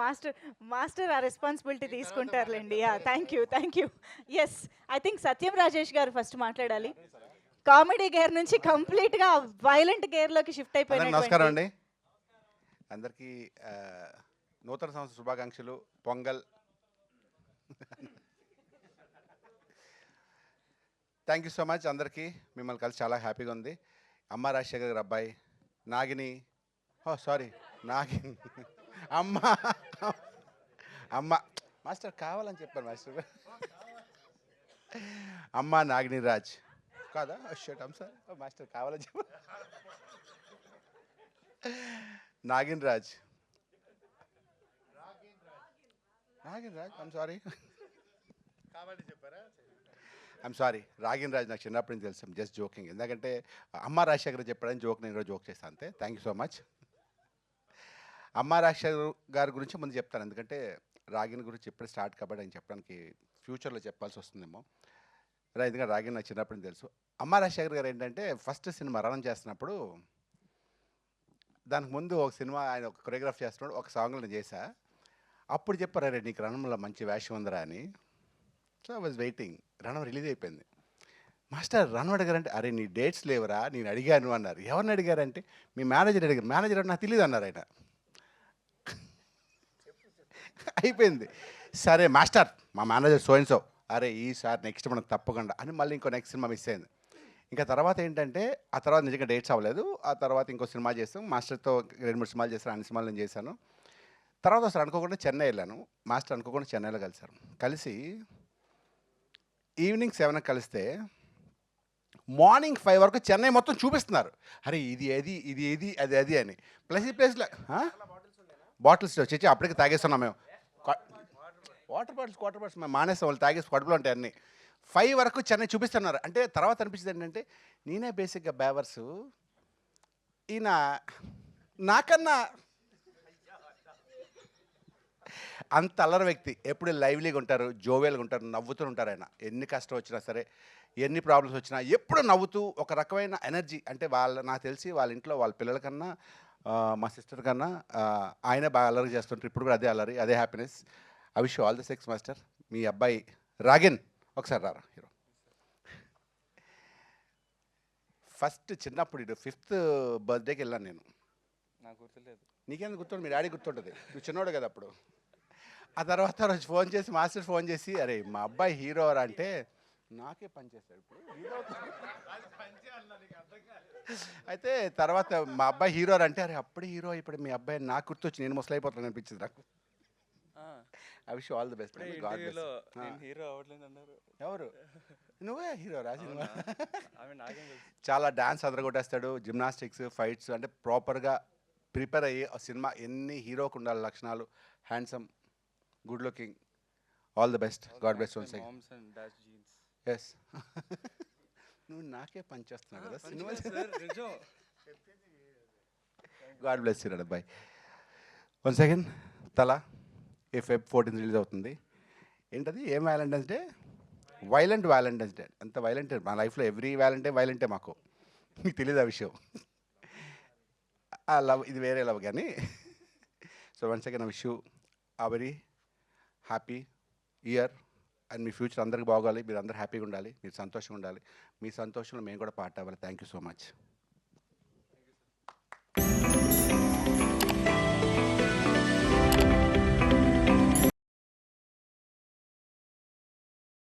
Master master ఆ responsibility తీసుకుంటారులేండి. Yeah thank you thank you yes I think Satyam Rajesh garu first మాట్లాడాలి. Comedy gear నుంచి కంప్లీట్గా violent గేర్లోకి shift అందరికీ అయిపోయిన నమస్కారం అండి. అందరికీ నూతన సంవత్సర శుభాకాంక్షలు. Pongal. Thank you so much అందరికీ. మిమ్మల్ని కలిసి చాలా హ్యాపీగా ఉంది. అమ్మ రాజశేఖర్ గారి అబ్బాయి నాగిని. ఓ సారీ నాగిని అమ్మ. అమ్మ. మాస్టర్ కావాలని చెప్పాను మాస్టర్. అమ్మ నాగిని రాజ్. కాదా? షట్ అమ్ సార్ మాస్టర్ కావాలని చెప్పాను Nagin Raj. Nagin Raj I'm sorry I'm sorry Ragin Raj నాకు చిన్నప్పటి నుంచి తెలుసు. జస్ట్ జోకింగ్ ఎందుకంటే అమ్మ రాజశేఖర్ చెప్పాడని జోక్ నేను జోక్ చేస్తాను అంతే. థ్యాంక్ యూ సో మచ్ అమ్మ రాజశేఖర్ గారి గురించి ముందు చెప్తాను. ఎందుకంటే రాగిని గురించి ఇప్పుడే స్టార్ట్ కాబట్టి అని చెప్పడానికి ఫ్యూచర్లో చెప్పాల్సి వస్తుందేమో. ఎందుకంటే రాగిని నాకు చిన్నప్పుడు తెలుసు. అమ్మ రాజశేఖర్ గారు ఏంటంటే ఫస్ట్ సినిమా రణం చేస్తున్నప్పుడు దానికి ముందు ఒక సినిమా ఆయన ఒక కొరియోగ్రాఫ్ చేస్తున్నాడు ఒక సాంగ్లో నేను చేశా. అప్పుడు చెప్పారు నీకు రణంలో మంచి వేషం ఉందిరా అని. So I was waiting Ranam release అయిపోయింది. మాస్టర్ రణం అడిగారంటే అరే నీ డేట్స్ లేవురా నేను అడిగాను అన్నారు. ఎవరిని అడిగారంటే మీ మేనేజర్ అడిగారు. మేనేజర్ నాకు తెలియదు అన్నారు ఆయన. అయిపోయింది. సరే మాస్టర్ మా మేనేజర్ సో అరే ఈసారి నెక్స్ట్ మనం తప్పకుండా అని మళ్ళీ ఇంకో నెక్స్ట్ సినిమా మిస్ అయింది. ఇంకా తర్వాత ఏంటంటే ఆ తర్వాత నిజంగా డేట్స్ అవ్వలేదు. ఆ తర్వాత ఇంకో సినిమా చేస్తాం మాస్టర్తో రెండు మూడు సినిమాలు చేశాను అన్ని సినిమాలు నేను చేశాను. తర్వాత అసలు అనుకోకుండా చెన్నై వెళ్ళాను. మాస్టర్ అనుకోకుండా చెన్నైలో కలిశారు. కలిసి ఈవినింగ్ సెవెన్కి కలిస్తే మార్నింగ్ ఫైవ్ వరకు చెన్నై మొత్తం చూపిస్తున్నారు. అరే ఇది ఏది ఇది ఏది అది అది అని. ప్లస్ ఈ ప్లేస్లో బాటిల్స్ వచ్చేసి అప్పటికి తాగేస్తున్నాం మేము. వాటర్ బాటిల్స్ వాటర్ బాటిల్స్ మేము మానేస్తాం వాళ్ళు తాగేసి కడుపులో ఉంటాయి అన్నీ. ఫైవ్ వరకు చెన్నై చూపిస్తున్నారు. అంటే తర్వాత అనిపించింది ఏంటంటే నేనే బేసిక్గా బ్యావర్స్ ఈయన నాకన్నా అంత అల్లరి వ్యక్తి. ఎప్పుడు లైవ్లీగా ఉంటారు జోవేల్గా ఉంటారు నవ్వుతూ ఉంటారు ఆయన. ఎన్ని కష్టం వచ్చినా సరే ఎన్ని ప్రాబ్లమ్స్ వచ్చినా ఎప్పుడు నవ్వుతూ ఒక రకమైన ఎనర్జీ. అంటే వాళ్ళ నాకు తెలిసి వాళ్ళ ఇంట్లో వాళ్ళ పిల్లల కన్నా మా సిస్టర్ కన్నా ఆయనే బాగా అల్లరి చేస్తుంటారు. ఇప్పుడు కూడా అదే అల్లరి అదే happiness I wish all the success master మీ అబ్బాయి రాగిన్. ఒకసారి రారా హీరో. ఫస్ట్ చిన్నప్పుడు ఇటు ఫిఫ్త్ బర్త్డేకి వెళ్ళాను నేను. నాకు గుర్తులేదు. నీకేందుకు గుర్తుంటుంది మీ డాడీ గుర్తుంటుంది. నువ్వు చిన్నోడు కదా అప్పుడు. ఆ తర్వాత రోజు ఫోన్ చేసి మాస్టర్ ఫోన్ చేసి అరే మా అబ్బాయి హీరో రా అంటే నాకే పని చేస్తాడు ఇప్పుడు. హీరో అయితే తర్వాత మా అబ్బాయి హీరో అంటే అరే అప్పుడే హీరో ఇప్పుడు మీ అబ్బాయి నాకు గుర్తొచ్చి నేను ముసలైపోతాను అనిపించింది నాకు. I wish all the best hero ఎవరు? నువ్వే హీరో రా సినిమా. చాలా డాన్స్ అదరగొట్టేస్తాడు జిమ్నాస్టిక్స్ ఫైట్స్ అంటే ప్రాపర్గా ప్రిపేర్ అయ్యి ఆ సినిమా ఎన్ని హీరోకు ఉండాలి లక్షణాలు. Handsome good looking all the best God best one yes నువ్వు నాకే పనిచేస్తున్నావు కదా సినిమా గాడ్ బ్లెస్ యూ అబ్బాయి వన్ సెకండ్ తల ఈ ఫెబ్ ఫోర్టీన్ రిలీజ్ అవుతుంది. ఏంటది? ఏం Valentine's day? Violent Valentine's day అంత వైలెంట్ మా లైఫ్లో ఎవ్రీ వ్యాలంటే వైలెంటే మాకు. మీకు తెలియదు ఆ విషయం? ఆ లవ్ ఇది వేరే లవ్ కానీ. So one second wish you a very happy year and me future అందరికి బాగోవాలి మీరు అందరు హ్యాపీగా ఉండాలి. మీరు సంతోషంగా ఉండాలి. మీ సంతోషంలో మేము కూడా పార్ట్ అవ్వాలి. Thank you so much.